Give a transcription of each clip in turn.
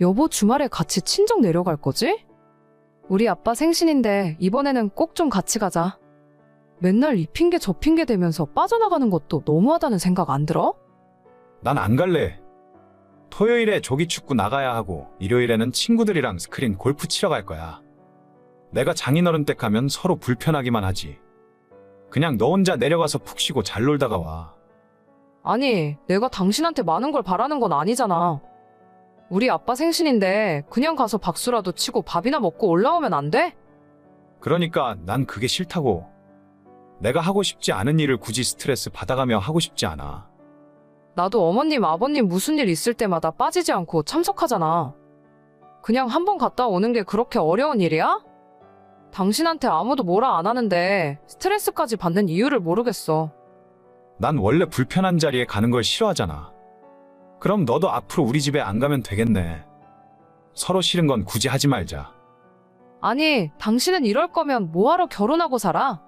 여보 주말에 같이 친정 내려갈 거지? 우리 아빠 생신인데 이번에는 꼭 좀 같이 가자. 맨날 이 핑계 저 핑계 대면서 빠져나가는 것도 너무하다는 생각 안 들어? 난 안 갈래. 토요일에 조기 축구 나가야 하고 일요일에는 친구들이랑 스크린 골프 치러 갈 거야. 내가 장인어른 댁 가면 서로 불편하기만 하지. 그냥 너 혼자 내려가서 푹 쉬고 잘 놀다가 와. 아니, 내가 당신한테 많은 걸 바라는 건 아니잖아. 우리 아빠 생신인데 그냥 가서 박수라도 치고 밥이나 먹고 올라오면 안 돼? 그러니까 난 그게 싫다고. 내가 하고 싶지 않은 일을 굳이 스트레스 받아가며 하고 싶지 않아. 나도 어머님, 아버님 무슨 일 있을 때마다 빠지지 않고 참석하잖아. 그냥 한 번 갔다 오는 게 그렇게 어려운 일이야? 당신한테 아무도 뭐라 안 하는데 스트레스까지 받는 이유를 모르겠어. 난 원래 불편한 자리에 가는 걸 싫어하잖아. 그럼 너도 앞으로 우리 집에 안 가면 되겠네. 서로 싫은 건 굳이 하지 말자. 아니, 당신은 이럴 거면 뭐하러 결혼하고 살아?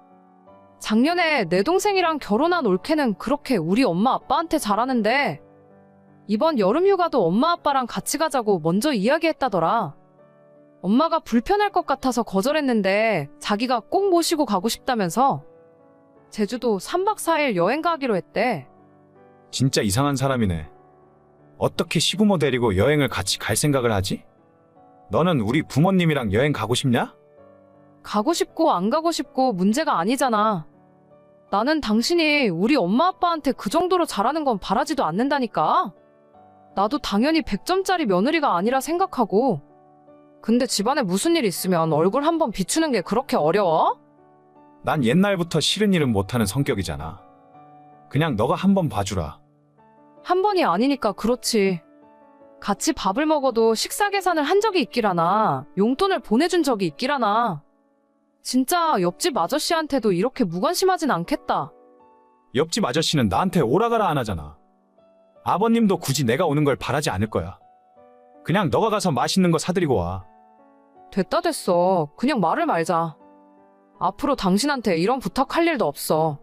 작년에 내 동생이랑 결혼한 올케는 그렇게 우리 엄마 아빠한테 잘하는데, 이번 여름 휴가도 엄마 아빠랑 같이 가자고 먼저 이야기했다더라. 엄마가 불편할 것 같아서 거절했는데, 자기가 꼭 모시고 가고 싶다면서, 제주도 3박 4일 여행 가기로 했대. 진짜 이상한 사람이네. 어떻게 시부모 데리고 여행을 같이 갈 생각을 하지? 너는 우리 부모님이랑 여행 가고 싶냐? 가고 싶고 안 가고 싶고 문제가 아니잖아. 나는 당신이 우리 엄마 아빠한테 그 정도로 잘하는 건 바라지도 않는다니까. 나도 당연히 100점짜리 며느리가 아니라 생각하고. 근데 집안에 무슨 일 있으면 얼굴 한번 비추는 게 그렇게 어려워? 난 옛날부터 싫은 일은 못하는 성격이잖아. 그냥 너가 한번 봐주라. 한 번이 아니니까 그렇지. 같이 밥을 먹어도 식사 계산을 한 적이 있기라나, 용돈을 보내준 적이 있기라나. 진짜 옆집 아저씨한테도 이렇게 무관심하진 않겠다. 옆집 아저씨는 나한테 오라가라 안 하잖아. 아버님도 굳이 내가 오는 걸 바라지 않을 거야. 그냥 너가 가서 맛있는 거 사드리고 와. 됐다 됐어. 그냥 말을 말자. 앞으로 당신한테 이런 부탁할 일도 없어.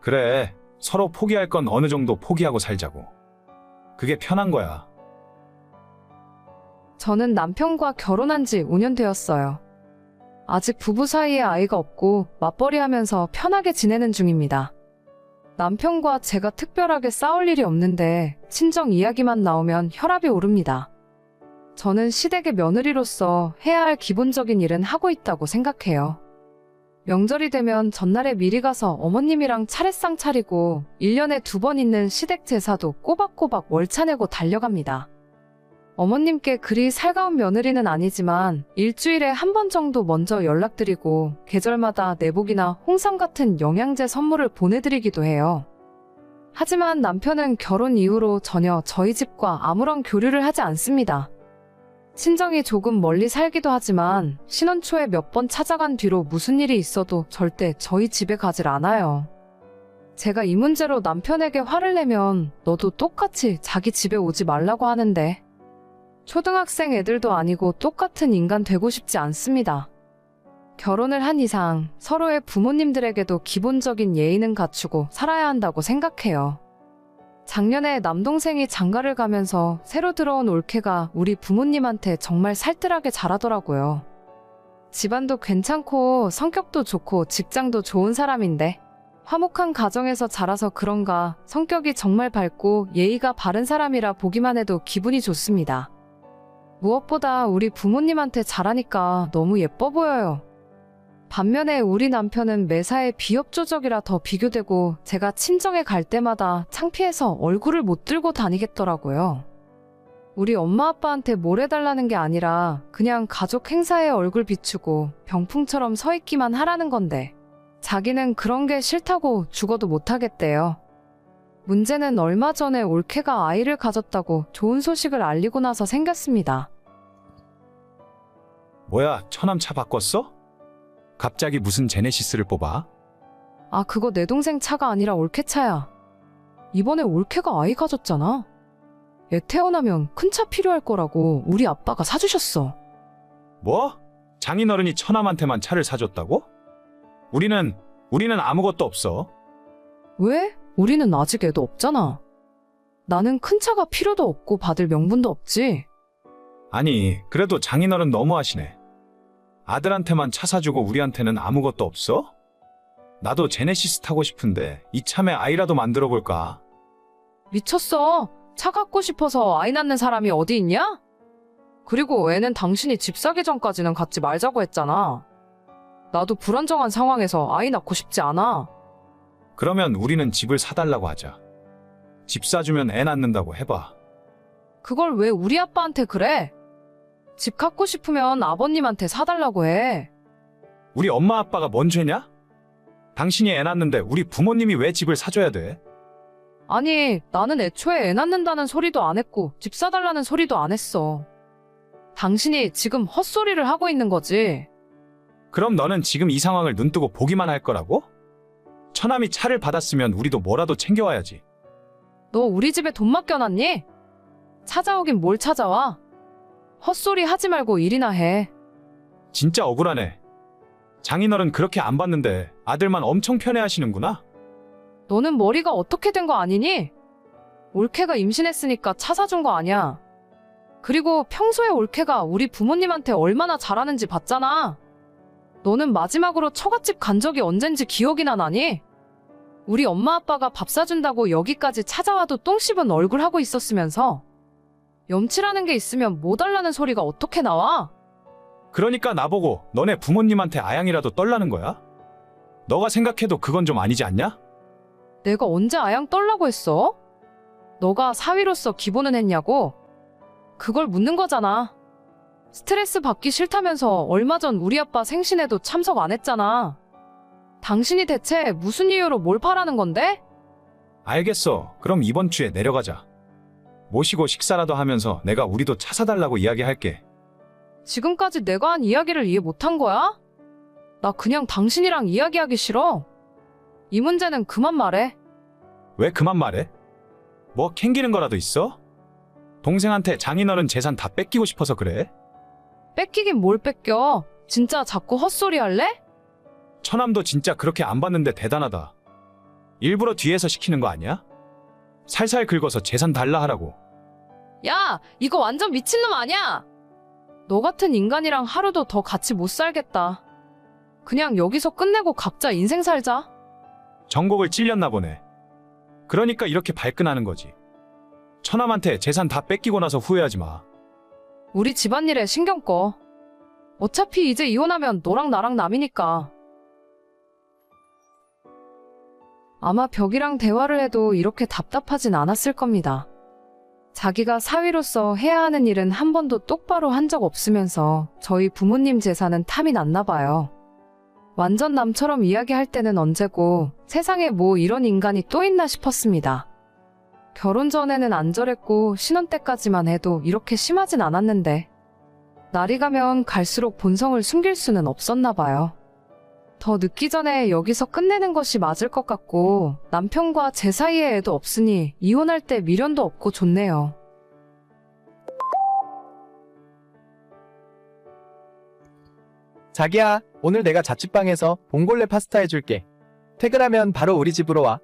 그래, 서로 포기할 건 어느 정도 포기하고 살자고. 그게 편한 거야. 저는 남편과 결혼한 지 5년 되었어요. 아직 부부 사이에 아이가 없고 맞벌이 하면서 편하게 지내는 중입니다. 남편과 제가 특별하게 싸울 일이 없는데 친정 이야기만 나오면 혈압이 오릅니다. 저는 시댁의 며느리로서 해야 할 기본적인 일은 하고 있다고 생각해요. 명절이 되면 전날에 미리 가서 어머님이랑 차례상 차리고 1년에 두 번 있는 시댁 제사도 꼬박꼬박 월차 내고 달려갑니다. 어머님께 그리 살가운 며느리는 아니지만 일주일에 한 번 정도 먼저 연락드리고 계절마다 내복이나 홍삼 같은 영양제 선물을 보내드리기도 해요. 하지만 남편은 결혼 이후로 전혀 저희 집과 아무런 교류를 하지 않습니다. 친정이 조금 멀리 살기도 하지만 신혼 초에 몇 번 찾아간 뒤로 무슨 일이 있어도 절대 저희 집에 가질 않아요. 제가 이 문제로 남편에게 화를 내면 너도 똑같이 자기 집에 오지 말라고 하는데 초등학생 애들도 아니고 똑같은 인간 되고 싶지 않습니다. 결혼을 한 이상 서로의 부모님들에게도 기본적인 예의는 갖추고 살아야 한다고 생각해요. 작년에 남동생이 장가를 가면서 새로 들어온 올케가 우리 부모님한테 정말 살뜰하게 잘하더라고요. 집안도 괜찮고 성격도 좋고 직장도 좋은 사람인데 화목한 가정에서 자라서 그런가 성격이 정말 밝고 예의가 바른 사람이라 보기만 해도 기분이 좋습니다. 무엇보다 우리 부모님한테 잘하니까 너무 예뻐 보여요. 반면에 우리 남편은 매사에 비협조적이라 더 비교되고 제가 친정에 갈 때마다 창피해서 얼굴을 못 들고 다니겠더라고요. 우리 엄마 아빠한테 뭘 해달라는 게 아니라 그냥 가족 행사에 얼굴 비추고 병풍처럼 서 있기만 하라는 건데 자기는 그런 게 싫다고 죽어도 못 하겠대요. 문제는 얼마 전에 올케가 아이를 가졌다고 좋은 소식을 알리고 나서 생겼습니다. 뭐야, 처남 차 바꿨어? 갑자기 무슨 제네시스를 뽑아? 아, 그거 내 동생 차가 아니라 올케 차야. 이번에 올케가 아이 가졌잖아. 애 태어나면 큰 차 필요할 거라고 우리 아빠가 사주셨어. 뭐? 장인어른이 처남한테만 차를 사줬다고? 우리는, 우리는 아무것도 없어. 왜? 우리는 아직 애도 없잖아. 나는 큰 차가 필요도 없고 받을 명분도 없지. 아니, 그래도 장인어른 너무하시네. 아들한테만 차 사주고 우리한테는 아무것도 없어? 나도 제네시스 타고 싶은데 이참에 아이라도 만들어 볼까? 미쳤어. 차 갖고 싶어서 아이 낳는 사람이 어디 있냐? 그리고 애는 당신이 집 사기 전까지는 갖지 말자고 했잖아. 나도 불안정한 상황에서 아이 낳고 싶지 않아. 그러면 우리는 집을 사달라고 하자. 집 사주면 애 낳는다고 해봐. 그걸 왜 우리 아빠한테 그래? 집 갖고 싶으면 아버님한테 사달라고 해. 우리 엄마 아빠가 뭔 죄냐? 당신이 애 낳는데 우리 부모님이 왜 집을 사줘야 돼? 아니, 나는 애초에 애 낳는다는 소리도 안 했고, 집 사달라는 소리도 안 했어. 당신이 지금 헛소리를 하고 있는 거지. 그럼 너는 지금 이 상황을 눈뜨고 보기만 할 거라고? 처남이 차를 받았으면 우리도 뭐라도 챙겨와야지. 너 우리 집에 돈 맡겨놨니? 찾아오긴 뭘 찾아와? 헛소리 하지 말고 일이나 해. 진짜 억울하네. 장인어른 그렇게 안 봤는데 아들만 엄청 편애하시는구나. 너는 머리가 어떻게 된 거 아니니? 올케가 임신했으니까 차 사준 거 아니야. 그리고 평소에 올케가 우리 부모님한테 얼마나 잘하는지 봤잖아. 너는 마지막으로 처갓집 간 적이 언젠지 기억이나 나니? 우리 엄마 아빠가 밥 사준다고 여기까지 찾아와도 똥 씹은 얼굴 하고 있었으면서 염치라는 게 있으면 뭐 달라는 소리가 어떻게 나와? 그러니까 나보고 너네 부모님한테 아양이라도 떨라는 거야? 너가 생각해도 그건 좀 아니지 않냐? 내가 언제 아양 떨라고 했어? 너가 사위로서 기본은 했냐고? 그걸 묻는 거잖아. 스트레스 받기 싫다면서 얼마 전 우리 아빠 생신에도 참석 안 했잖아. 당신이 대체 무슨 이유로 뭘 파라는 건데? 알겠어. 그럼 이번 주에 내려가자. 모시고 식사라도 하면서 내가 우리도 차 사달라고 이야기할게. 지금까지 내가 한 이야기를 이해 못한 거야? 나 그냥 당신이랑 이야기하기 싫어. 이 문제는 그만 말해. 왜 그만 말해? 뭐 캥기는 거라도 있어? 동생한테 장인어른 재산 다 뺏기고 싶어서 그래? 뺏기긴 뭘 뺏겨. 진짜 자꾸 헛소리 할래? 처남도 진짜 그렇게 안 봤는데 대단하다. 일부러 뒤에서 시키는 거 아니야? 살살 긁어서 재산 달라 하라고. 야, 이거 완전 미친놈 아니야? 너 같은 인간이랑 하루도 더 같이 못 살겠다. 그냥 여기서 끝내고 각자 인생 살자. 정곡을 찔렸나 보네. 그러니까 이렇게 발끈하는 거지. 처남한테 재산 다 뺏기고 나서 후회하지 마. 우리 집안일에 신경 꺼. 어차피 이제 이혼하면 너랑 나랑 남이니까. 아마 벽이랑 대화를 해도 이렇게 답답하진 않았을 겁니다. 자기가 사위로서 해야 하는 일은 한 번도 똑바로 한 적 없으면서 저희 부모님 재산은 탐이 났나 봐요. 완전 남처럼 이야기할 때는 언제고 세상에 뭐 이런 인간이 또 있나 싶었습니다. 결혼 전에는 안 저랬고 신혼 때까지만 해도 이렇게 심하진 않았는데 날이 가면 갈수록 본성을 숨길 수는 없었나 봐요. 더 늦기 전에 여기서 끝내는 것이 맞을 것 같고 남편과 제 사이에 애도 없으니 이혼할 때 미련도 없고 좋네요. 자기야, 오늘 내가 자취방에서 봉골레 파스타 해줄게. 퇴근하면 바로 우리 집으로 와.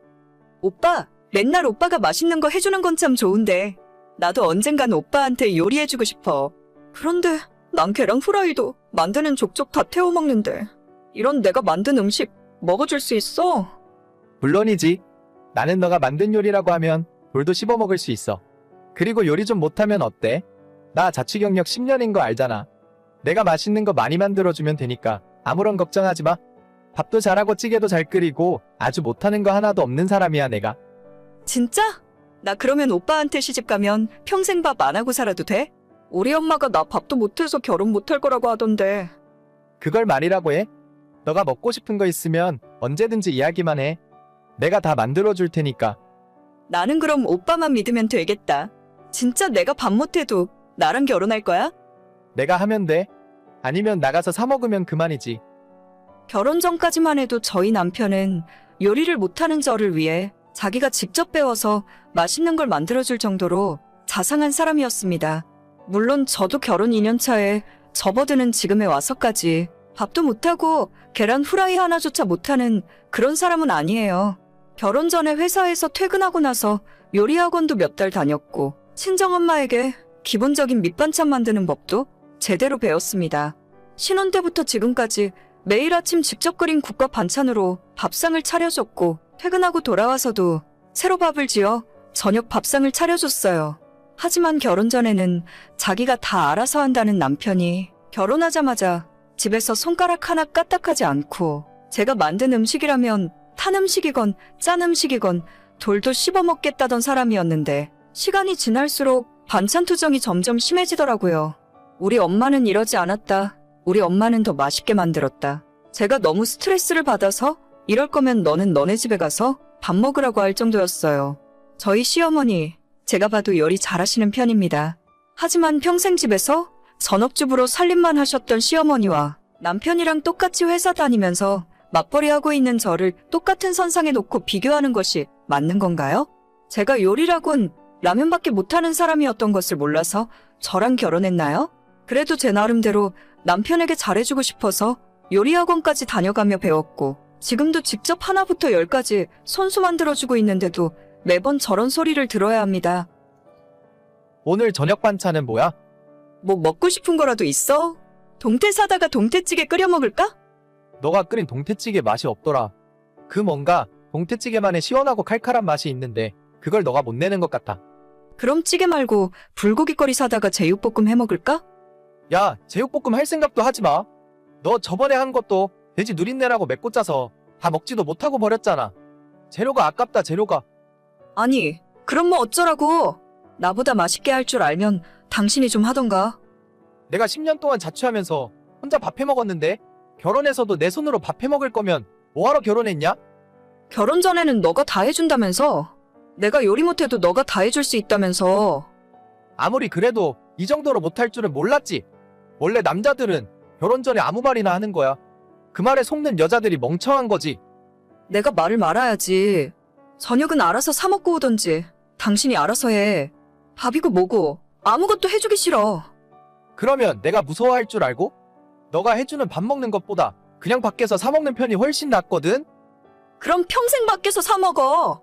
오빠, 맨날 오빠가 맛있는 거 해주는 건 참 좋은데, 나도 언젠간 오빠한테 요리해주고 싶어. 그런데, 난 계란 후라이도 만드는 족족 다 태워 먹는데, 이런 내가 만든 음식 먹어줄 수 있어? 물론이지. 나는 너가 만든 요리라고 하면 돌도 씹어 먹을 수 있어. 그리고 요리 좀 못하면 어때? 나 자취 경력 10년인 거 알잖아. 내가 맛있는 거 많이 만들어주면 되니까 아무런 걱정하지 마. 밥도 잘하고 찌개도 잘 끓이고 아주 못하는 거 하나도 없는 사람이야 내가. 진짜? 나 그러면 오빠한테 시집 가면 평생 밥 안 하고 살아도 돼? 우리 엄마가 나 밥도 못해서 결혼 못할 거라고 하던데. 그걸 말이라고 해? 너가 먹고 싶은 거 있으면 언제든지 이야기만 해. 내가 다 만들어 줄 테니까. 나는 그럼 오빠만 믿으면 되겠다. 진짜 내가 밥 못해도 나랑 결혼할 거야? 내가 하면 돼. 아니면 나가서 사 먹으면 그만이지. 결혼 전까지만 해도 저희 남편은 요리를 못하는 저를 위해 자기가 직접 배워서 맛있는 걸 만들어줄 정도로 자상한 사람이었습니다. 물론 저도 결혼 2년 차에 접어드는 지금에 와서까지 밥도 못하고 계란 후라이 하나조차 못하는 그런 사람은 아니에요. 결혼 전에 회사에서 퇴근하고 나서 요리 학원도 몇 달 다녔고 친정엄마에게 기본적인 밑반찬 만드는 법도 제대로 배웠습니다. 신혼 때부터 지금까지 매일 아침 직접 끓인 국과 반찬으로 밥상을 차려줬고 퇴근하고 돌아와서도 새로 밥을 지어 저녁 밥상을 차려줬어요. 하지만 결혼 전에는 자기가 다 알아서 한다는 남편이 결혼하자마자 집에서 손가락 하나 까딱하지 않고 제가 만든 음식이라면 탄 음식이건 짠 음식이건 돌도 씹어 먹겠다던 사람이었는데 시간이 지날수록 반찬 투정이 점점 심해지더라고요. 우리 엄마는 이러지 않았다. 우리 엄마는 더 맛있게 만들었다. 제가 너무 스트레스를 받아서 이럴 거면 너는 너네 집에 가서 밥 먹으라고 할 정도였어요. 저희 시어머니, 제가 봐도 요리 잘하시는 편입니다. 하지만 평생 집에서 전업주부로 살림만 하셨던 시어머니와 남편이랑 똑같이 회사 다니면서 맞벌이 하고 있는 저를 똑같은 선상에 놓고 비교하는 것이 맞는 건가요? 제가 요리라곤 라면밖에 못하는 사람이었던 것을 몰라서 저랑 결혼했나요? 그래도 제 나름대로 남편에게 잘해주고 싶어서 요리학원까지 다녀가며 배웠고 지금도 직접 하나부터 열까지 손수 만들어주고 있는데도 매번 저런 소리를 들어야 합니다. 오늘 저녁 반찬은 뭐야? 뭐 먹고 싶은 거라도 있어? 동태 사다가 동태찌개 끓여 먹을까? 너가 끓인 동태찌개 맛이 없더라. 그 뭔가 동태찌개만의 시원하고 칼칼한 맛이 있는데 그걸 너가 못 내는 것 같아. 그럼 찌개 말고 불고기거리 사다가 제육볶음 해 먹을까? 야, 제육볶음 할 생각도 하지 마. 너 저번에 한 것도 돼지 누린내라고 맵고 짜서 다 먹지도 못하고 버렸잖아. 재료가 아깝다, 재료가. 아니, 그럼 뭐 어쩌라고? 나보다 맛있게 할 줄 알면 당신이 좀 하던가. 내가 10년 동안 자취하면서 혼자 밥 해 먹었는데 결혼해서도 내 손으로 밥 해 먹을 거면 뭐하러 결혼했냐? 결혼 전에는 너가 다 해준다면서. 내가 요리 못해도 너가 다 해줄 수 있다면서. 아무리 그래도 이 정도로 못할 줄은 몰랐지. 원래 남자들은 결혼 전에 아무 말이나 하는 거야. 그 말에 속는 여자들이 멍청한 거지. 내가 말을 말아야지. 저녁은 알아서 사 먹고 오던지. 당신이 알아서 해. 밥이고 뭐고 아무것도 해주기 싫어. 그러면 내가 무서워할 줄 알고? 너가 해주는 밥 먹는 것보다 그냥 밖에서 사 먹는 편이 훨씬 낫거든? 그럼 평생 밖에서 사 먹어.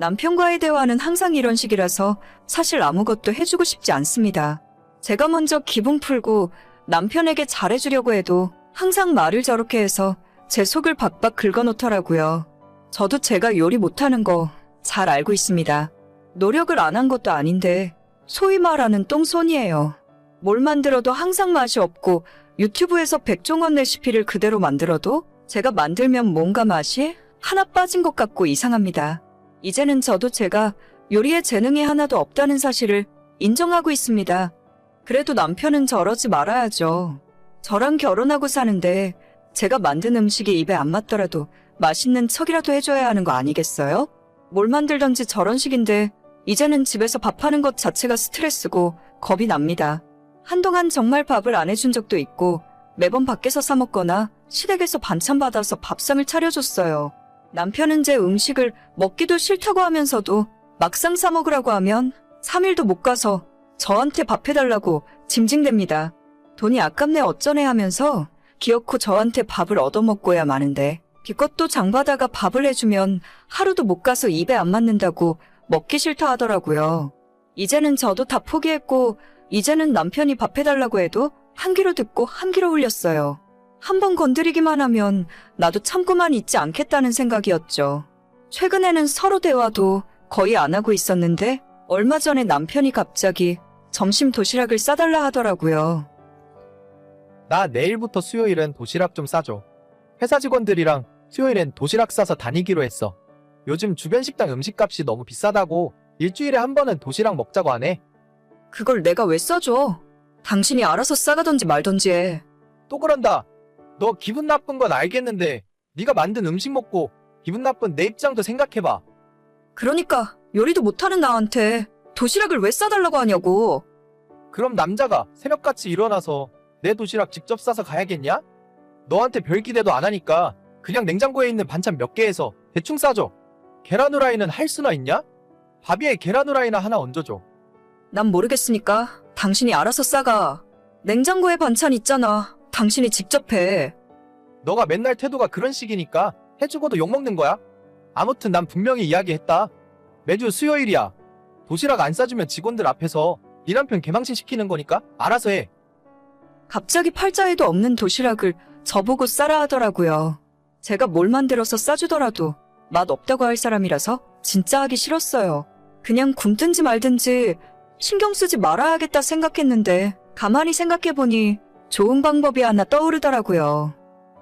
남편과의 대화는 항상 이런 식이라서 사실 아무것도 해주고 싶지 않습니다. 제가 먼저 기분 풀고 남편에게 잘해주려고 해도 항상 말을 저렇게 해서 제 속을 박박 긁어놓더라고요. 저도 제가 요리 못하는 거 잘 알고 있습니다. 노력을 안 한 것도 아닌데 소위 말하는 똥손이에요. 뭘 만들어도 항상 맛이 없고 유튜브에서 백종원 레시피를 그대로 만들어도 제가 만들면 뭔가 맛이 하나 빠진 것 같고 이상합니다. 이제는 저도 제가 요리에 재능이 하나도 없다는 사실을 인정하고 있습니다. 그래도 남편은 저러지 말아야죠. 저랑 결혼하고 사는데 제가 만든 음식이 입에 안 맞더라도 맛있는 척이라도 해줘야 하는 거 아니겠어요? 뭘 만들던지 저런 식인데 이제는 집에서 밥하는 것 자체가 스트레스고 겁이 납니다. 한동안 정말 밥을 안 해준 적도 있고 매번 밖에서 사 먹거나 시댁에서 반찬 받아서 밥상을 차려줬어요. 남편은 제 음식을 먹기도 싫다고 하면서도 막상 사 먹으라고 하면 3일도 못 가서 저한테 밥 해달라고 징징댑니다. 돈이 아깝네 어쩌네 하면서 기어코 저한테 밥을 얻어먹고야 마는데 기껏도 장바다가 밥을 해주면 하루도 못 가서 입에 안 맞는다고 먹기 싫다 하더라고요. 이제는 저도 다 포기했고 이제는 남편이 밥 해달라고 해도 한 귀로 듣고 한 귀로 울렸어요. 한 번 건드리기만 하면 나도 참고만 있지 않겠다는 생각이었죠. 최근에는 서로 대화도 거의 안 하고 있었는데 얼마 전에 남편이 갑자기 점심 도시락을 싸달라 하더라고요. 나 내일부터 수요일은 도시락 좀 싸줘. 회사 직원들이랑 수요일엔 도시락 싸서 다니기로 했어. 요즘 주변 식당 음식값이 너무 비싸다고 일주일에 한 번은 도시락 먹자고 하네. 그걸 내가 왜 써줘? 당신이 알아서 싸가던지 말던지 해. 또 그런다. 너 기분 나쁜 건 알겠는데 네가 만든 음식 먹고 기분 나쁜 내 입장도 생각해봐. 그러니까 요리도 못하는 나한테 도시락을 왜 싸달라고 하냐고. 그럼 남자가 새벽같이 일어나서 내 도시락 직접 싸서 가야겠냐? 너한테 별 기대도 안 하니까 그냥 냉장고에 있는 반찬 몇 개에서 대충 싸줘. 계란 후라이는 할 수나 있냐? 밥 위에 계란 후라이나 하나 얹어줘. 난 모르겠으니까 당신이 알아서 싸가. 냉장고에 반찬 있잖아. 당신이 직접 해. 너가 맨날 태도가 그런 식이니까 해주고도 욕먹는 거야? 아무튼 난 분명히 이야기했다. 매주 수요일이야. 도시락 안 싸주면 직원들 앞에서 네 남편 개망신 시키는 거니까 알아서 해. 갑자기 팔자에도 없는 도시락을 저보고 싸라 하더라고요. 제가 뭘 만들어서 싸주더라도 맛 없다고 할 사람이라서 진짜 하기 싫었어요. 그냥 굶든지 말든지 신경 쓰지 말아야겠다 생각했는데 가만히 생각해보니 좋은 방법이 하나 떠오르더라고요.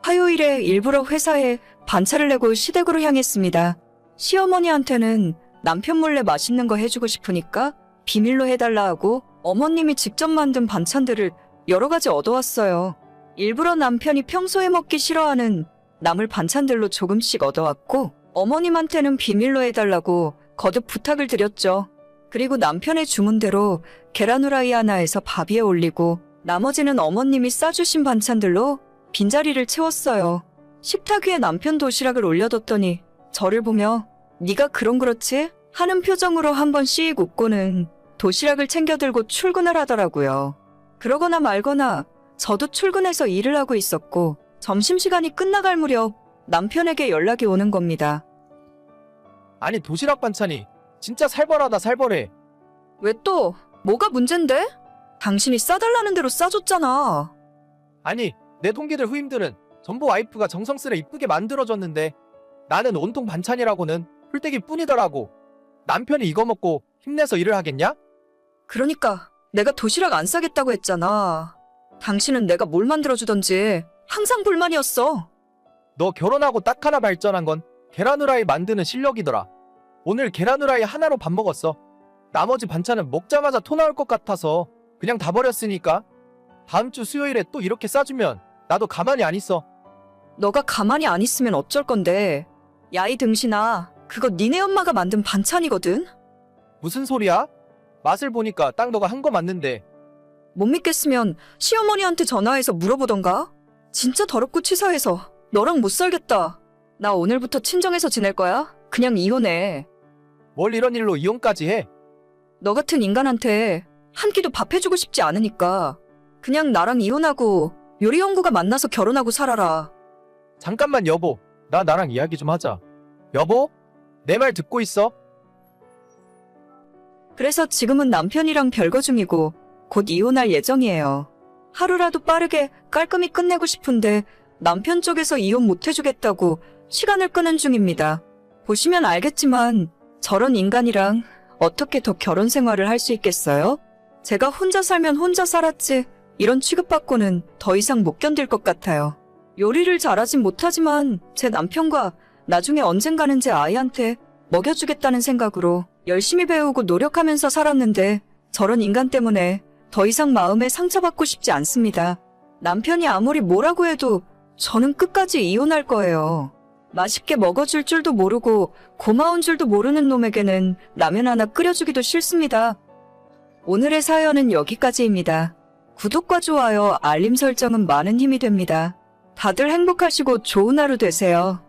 화요일에 일부러 회사에 반차를 내고 시댁으로 향했습니다. 시어머니한테는 남편 몰래 맛있는 거 해주고 싶으니까 비밀로 해달라 하고 어머님이 직접 만든 반찬들을 여러 가지 얻어왔어요. 일부러 남편이 평소에 먹기 싫어하는 나물 반찬들로 조금씩 얻어왔고 어머님한테는 비밀로 해달라고 거듭 부탁을 드렸죠. 그리고 남편의 주문대로 계란 후라이 하나에서 밥 위에 올리고 나머지는 어머님이 싸주신 반찬들로 빈자리를 채웠어요. 식탁 위에 남편 도시락을 올려뒀더니 저를 보며 네가 그런 그렇지? 하는 표정으로 한 번 씩 웃고는 도시락을 챙겨들고 출근을 하더라고요. 그러거나 말거나 저도 출근해서 일을 하고 있었고 점심시간이 끝나갈 무렵 남편에게 연락이 오는 겁니다. 아니 도시락 반찬이 진짜 살벌하다 살벌해. 왜 또? 뭐가 문젠데? 당신이 싸달라는 대로 싸줬잖아. 아니 내 동기들 후임들은 전부 와이프가 정성스레 이쁘게 만들어줬는데 나는 온통 반찬이라고는 풀떼기 뿐이더라고. 남편이 이거 먹고 힘내서 일을 하겠냐? 그러니까 내가 도시락 안 싸겠다고 했잖아. 당신은 내가 뭘 만들어주던지 항상 불만이었어. 너 결혼하고 딱 하나 발전한 건 계란 후라이 만드는 실력이더라. 오늘 계란 후라이 하나로 밥 먹었어. 나머지 반찬은 먹자마자 토 나올 것 같아서 그냥 다 버렸으니까 다음 주 수요일에 또 이렇게 싸주면 나도 가만히 안 있어. 너가 가만히 안 있으면 어쩔 건데. 야이 등신아, 그거 니네 엄마가 만든 반찬이거든? 무슨 소리야? 맛을 보니까 딱 너가 한 거 맞는데 못 믿겠으면 시어머니한테 전화해서 물어보던가? 진짜 더럽고 치사해서 너랑 못 살겠다. 나 오늘부터 친정에서 지낼 거야? 그냥 이혼해. 뭘 이런 일로 이혼까지 해? 너 같은 인간한테 한 끼도 밥 해주고 싶지 않으니까 그냥 나랑 이혼하고 요리 연구가 만나서 결혼하고 살아라. 잠깐만 여보 나 나랑 이야기 좀 하자. 여보? 내 말 듣고 있어? 그래서 지금은 남편이랑 별거 중이고 곧 이혼할 예정이에요. 하루라도 빠르게 깔끔히 끝내고 싶은데 남편 쪽에서 이혼 못 해주겠다고 시간을 끄는 중입니다. 보시면 알겠지만 저런 인간이랑 어떻게 더 결혼 생활을 할 수 있겠어요? 제가 혼자 살면 혼자 살았지 이런 취급받고는 더 이상 못 견딜 것 같아요. 요리를 잘하진 못하지만 제 남편과 나중에 언젠가는 제 아이한테 먹여주겠다는 생각으로 열심히 배우고 노력하면서 살았는데 저런 인간 때문에 더 이상 마음에 상처받고 싶지 않습니다. 남편이 아무리 뭐라고 해도 저는 끝까지 이혼할 거예요. 맛있게 먹어줄 줄도 모르고 고마운 줄도 모르는 놈에게는 라면 하나 끓여주기도 싫습니다. 오늘의 사연은 여기까지입니다. 구독과 좋아요, 알림 설정은 많은 힘이 됩니다. 다들 행복하시고 좋은 하루 되세요.